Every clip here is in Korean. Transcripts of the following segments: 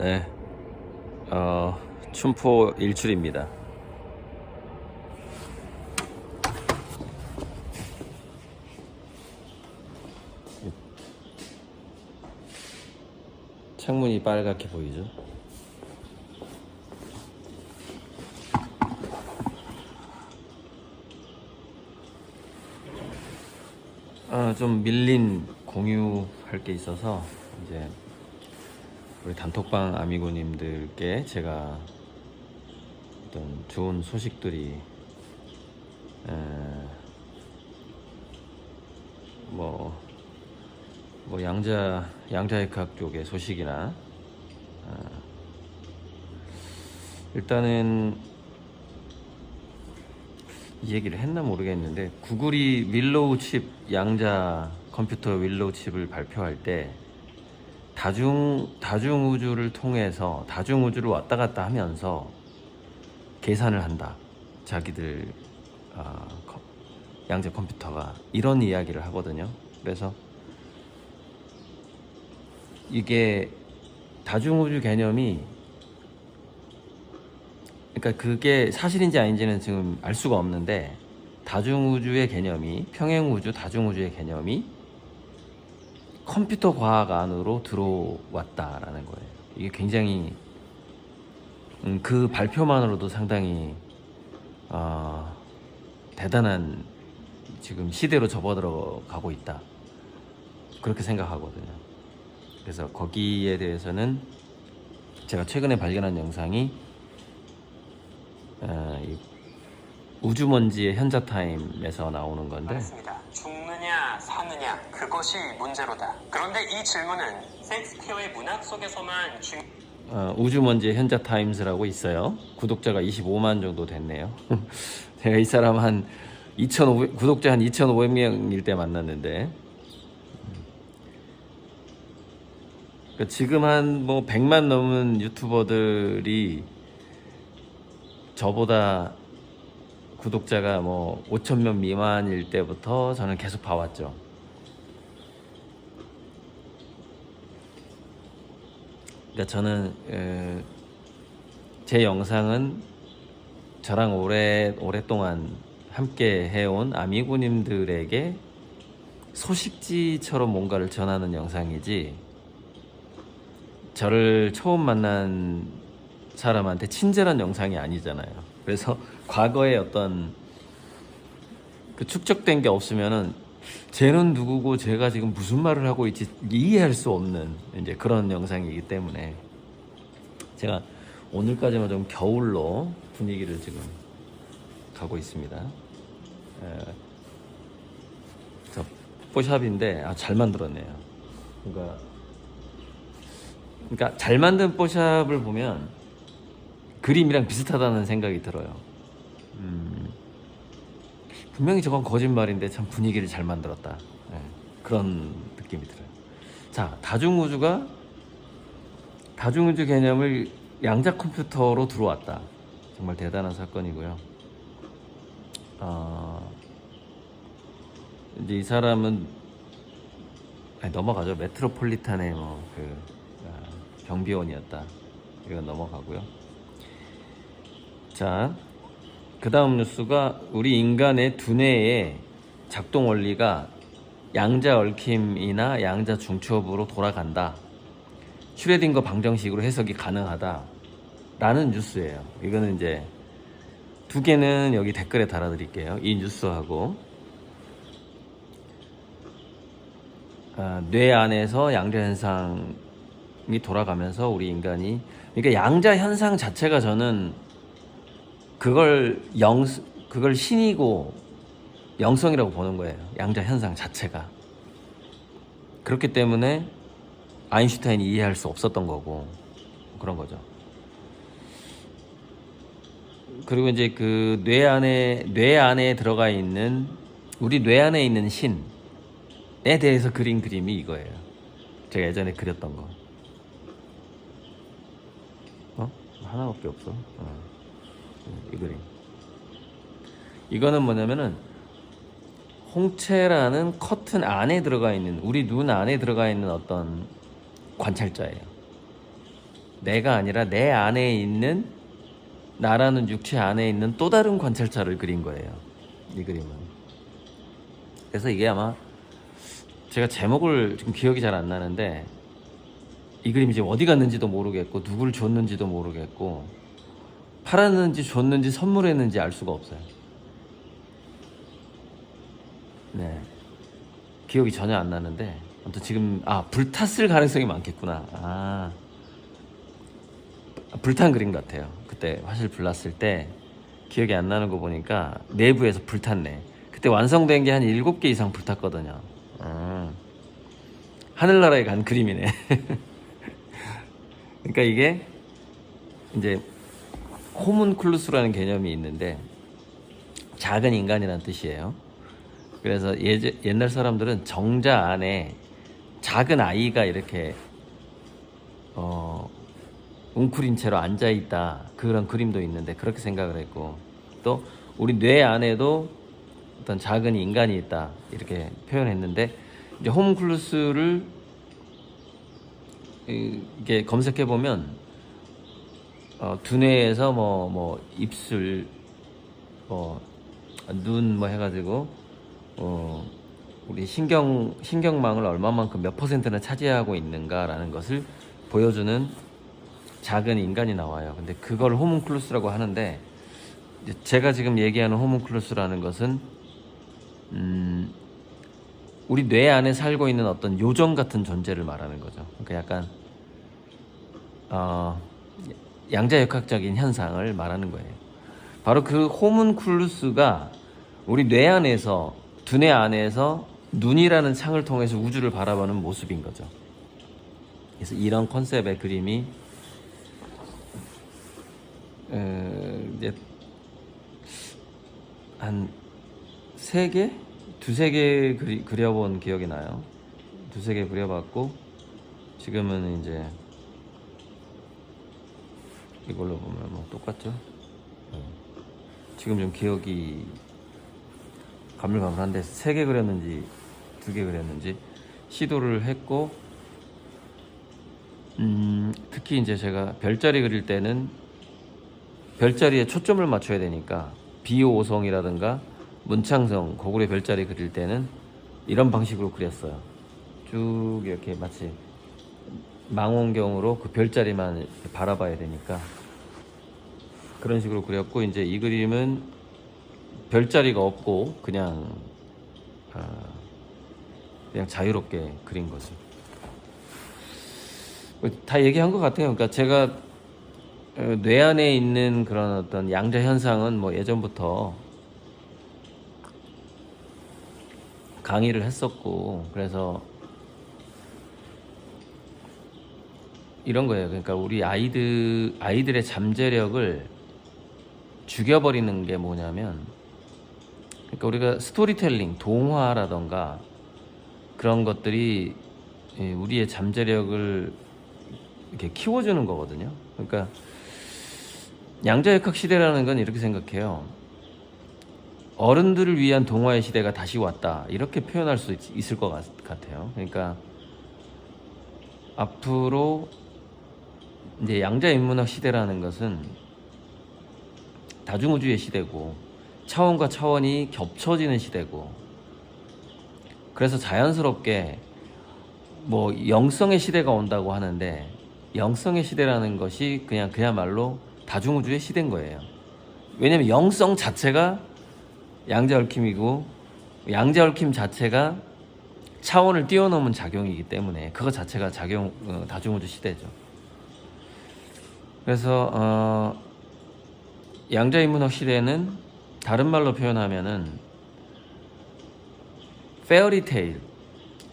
네. 어, 춘포 일출입니다. 창문이 빨갛게 보이죠? 어, 좀 밀린 공유할 게 있어서 이제 우리 단톡방 아미고님들께 제가 어떤 좋은 소식들이 에, 뭐, 뭐 양자 양자역학 쪽의 소식이나 어, 일단은 이 얘기를 했나 모르겠는데 구글이 윌로우 칩 양자 컴퓨터 윌로우 칩을 발표할 때 다중 다중 우주를 통해서 다중 우주를 왔다 갔다 하면서 계산을 한다. 자기들 아, 컴- 양자 컴퓨터가 이런 이야기를 하거든요. 그래서 이게 다중 우주 개념이 그러니까 그게 사실인지 아닌지는 지금 알 수가 없는데 다중우주의 개념이 평행우주, 다중우주의 개념이 컴퓨터 과학 안으로 들어왔다라는 거예요. 이게 굉장히 음, 그 발표만으로도 상당히 어, 대단한 지금 시대로 접어들어가고 있다. 그렇게 생각하거든요. 그래서 거기에 대해서는 제가 최근에 발견한 영상이 어, 이 우주먼지의 현자 타임에서 나오는 건데 맞습니다. 죽느냐 사느냐 그것이 문제로다. 그런데 이 질문은 셰익스피어의 문학 속에서만 중... 어, 우주먼지의 현자 타임스라고 있어요. 구독자가 25만 정도 됐네요. 제가 이 사람 한 2,500 구독자 한 2,500명일 때 만났는데 그러니까 지금 한 뭐 100만 넘은 유튜버들이 저보다 구독자가 뭐 5천 명 미만일 때부터 저는 계속 봐왔죠. 그러니까 저는 에, 제 영상은 저랑 오래 오랫동안 함께 해온 아미고님들에게 소식지처럼 뭔가를 전하는 영상이지 저를 처음 만난 사람한테 친절한 영상이 아니잖아요. 그래서 과거에 어떤 그 축적된 게 없으면은 쟤는 누구고 제가 지금 무슨 말을 하고 있지 이해할 수 없는 이제 그런 영상이기 때문에 제가 오늘까지만 좀 겨울로 분위기를 지금 가고 있습니다. 에, 저 뽀샵인데 아, 잘 만들었네요. 그러니까 그러니까 잘 만든 뽀샵을 보면 그림이랑 비슷하다는 생각이 들어요. 음, 분명히 저건 거짓말인데 참 분위기를 잘 만들었다. 예, 그런 느낌이 들어요. 자, 다중우주가 다중우주 개념을 양자 컴퓨터로 들어왔다. 정말 대단한 사건이고요. 어, 이제 이 사람은 아니, 넘어가죠. 메트로폴리탄의 뭐그 경비원이었다. 이건 넘어가고요. 자, 그 다음 뉴스가 우리 인간의 두뇌의 작동 원리가 양자 얽힘이나 양자 중첩으로 돌아간다. 슈레딩거 방정식으로 해석이 가능하다. 라는 뉴스예요. 이거는 이제 두 개는 여기 댓글에 달아드릴게요. 이 뉴스하고 아, 뇌 안에서 양자 현상이 돌아가면서 우리 인간이 그러니까 양자 현상 자체가 저는 그걸 영 그걸 신이고 영성이라고 보는 거예요. 양자 현상 자체가. 그렇기 때문에 아인슈타인이 이해할 수 없었던 거고 그런 거죠. 그리고 이제 그 뇌 안에 뇌 안에 들어가 있는 우리 뇌 안에 있는 신에 대해서 그린 그림이 이거예요. 제가 예전에 그렸던 거. 어? 하나밖에 없어. 어. 이 그림. 이거는 뭐냐면은 홍채라는 커튼 안에 들어가 있는 우리 눈 안에 들어가 있는 어떤 관찰자예요. 내가 아니라 내 안에 있는 나라는 육체 안에 있는 또 다른 관찰자를 그린 거예요. 이 그림은. 그래서 이게 아마 제가 제목을 지금 기억이 잘 안 나는데 이 그림이 지금 어디 갔는지도 모르겠고 누굴 줬는지도 모르겠고 팔았는지 줬는지 선물했는지 알 수가 없어요. 네. 기억이 전혀 안 나는데 아무튼 지금 아 불탔을 가능성이 많겠구나. 아 불탄 그림 같아요. 그때 화실 불났을 때 기억이 안 나는 거 보니까 내부에서 불탔네. 그때 완성된 게한 일곱 개 이상 불탔거든요. 음. 하늘나라에 간 그림이네. 그러니까 이게 이제 호문클루스라는 개념이 있는데 작은 인간이라는 뜻이에요. 그래서 예제, 옛날 사람들은 정자 안에 작은 아이가 이렇게 어, 웅크린 채로 앉아 있다 그런 그림도 있는데 그렇게 생각을 했고 또 우리 뇌 안에도 어떤 작은 인간이 있다 이렇게 표현했는데 이제 호문클루스를 이게 검색해 보면 어, 두뇌에서 뭐 뭐 입술 뭐 눈 뭐 해가지고 어, 우리 신경 신경망을 얼마만큼 몇 퍼센트나 차지하고 있는가라는 것을 보여주는 작은 인간이 나와요. 근데 그걸 호문클루스라고 하는데 제가 지금 얘기하는 호문클루스라는 것은 음, 우리 뇌 안에 살고 있는 어떤 요정 같은 존재를 말하는 거죠. 그러니까 약간 어, 양자역학적인 현상을 말하는 거예요. 바로 그 호문클루스가 우리 뇌 안에서 두뇌 안에서 눈이라는 창을 통해서 우주를 바라보는 모습인 거죠. 그래서 이런 컨셉의 그림이 에, 이제 한세 개, 두세 개 그리, 그려본 기억이 나요. 두세 개 그려봤고 지금은 이제 이걸로 보면 뭐 똑같죠. 어. 지금 좀 기억이 가물가물한데 세 개 그렸는지 두 개 그렸는지 시도를 했고 음, 특히 이제 제가 별자리 그릴 때는 별자리에 초점을 맞춰야 되니까 비오성이라든가 문창성, 고구려 별자리 그릴 때는 이런 방식으로 그렸어요. 쭉 이렇게 마치 망원경으로 그 별자리만 바라봐야 되니까 그런 식으로 그렸고 이제 이 그림은 별자리가 없고 그냥 아, 그냥 자유롭게 그린 거죠. 다 얘기한 것 같아요. 그러니까 제가 어, 뇌 안에 있는 그런 어떤 양자 현상은 뭐 예전부터 강의를 했었고 그래서 이런 거예요. 그러니까 우리 아이들 아이들의 잠재력을 죽여버리는 게 뭐냐면 그러니까 우리가 스토리텔링, 동화라던가 그런 것들이 예, 우리의 잠재력을 이렇게 키워주는 거거든요. 그러니까 양자역학 시대라는 건 이렇게 생각해요. 어른들을 위한 동화의 시대가 다시 왔다. 이렇게 표현할 수 있, 있을 것 같, 같아요. 그러니까 앞으로 이제 양자 인문학 시대라는 것은 다중우주의 시대고 차원과 차원이 겹쳐지는 시대고 그래서 자연스럽게 뭐 영성의 시대가 온다고 하는데 영성의 시대라는 것이 그냥 그야말로 다중우주의 시대인 거예요. 왜냐면 영성 자체가 양자 얽힘이고 양자 얽힘 자체가 차원을 뛰어넘은 작용이기 때문에 그거 자체가 작용 어, 다중우주 시대죠. 그래서 어, 양자 인문학 시대는 다른 말로 표현하면은 페어리테일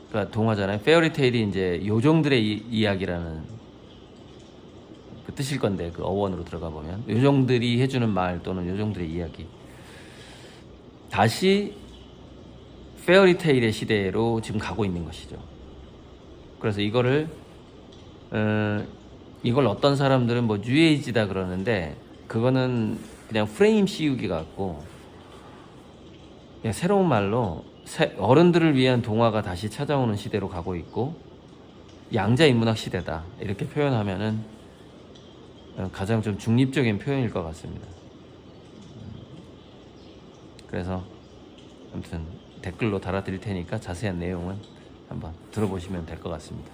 그러니까 동화잖아요. 페어리테일이 이제 요정들의 이, 이야기라는 그 뜻일 건데 그 어원으로 들어가 보면 요정들이 해주는 말 또는 요정들의 이야기 다시 페어리테일의 시대로 지금 가고 있는 것이죠. 그래서 이거를 어, 이걸 어떤 사람들은 뭐 뉴에이지다 그러는데 그거는 그냥 프레임 씌우기 같고 그냥 새로운 말로 새- 어른들을 위한 동화가 다시 찾아오는 시대로 가고 있고 양자 인문학 시대다 이렇게 표현하면은 어, 가장 좀 중립적인 표현일 것 같습니다. 음, 그래서 아무튼 댓글로 달아드릴 테니까 자세한 내용은 한번 들어보시면 될 것 같습니다.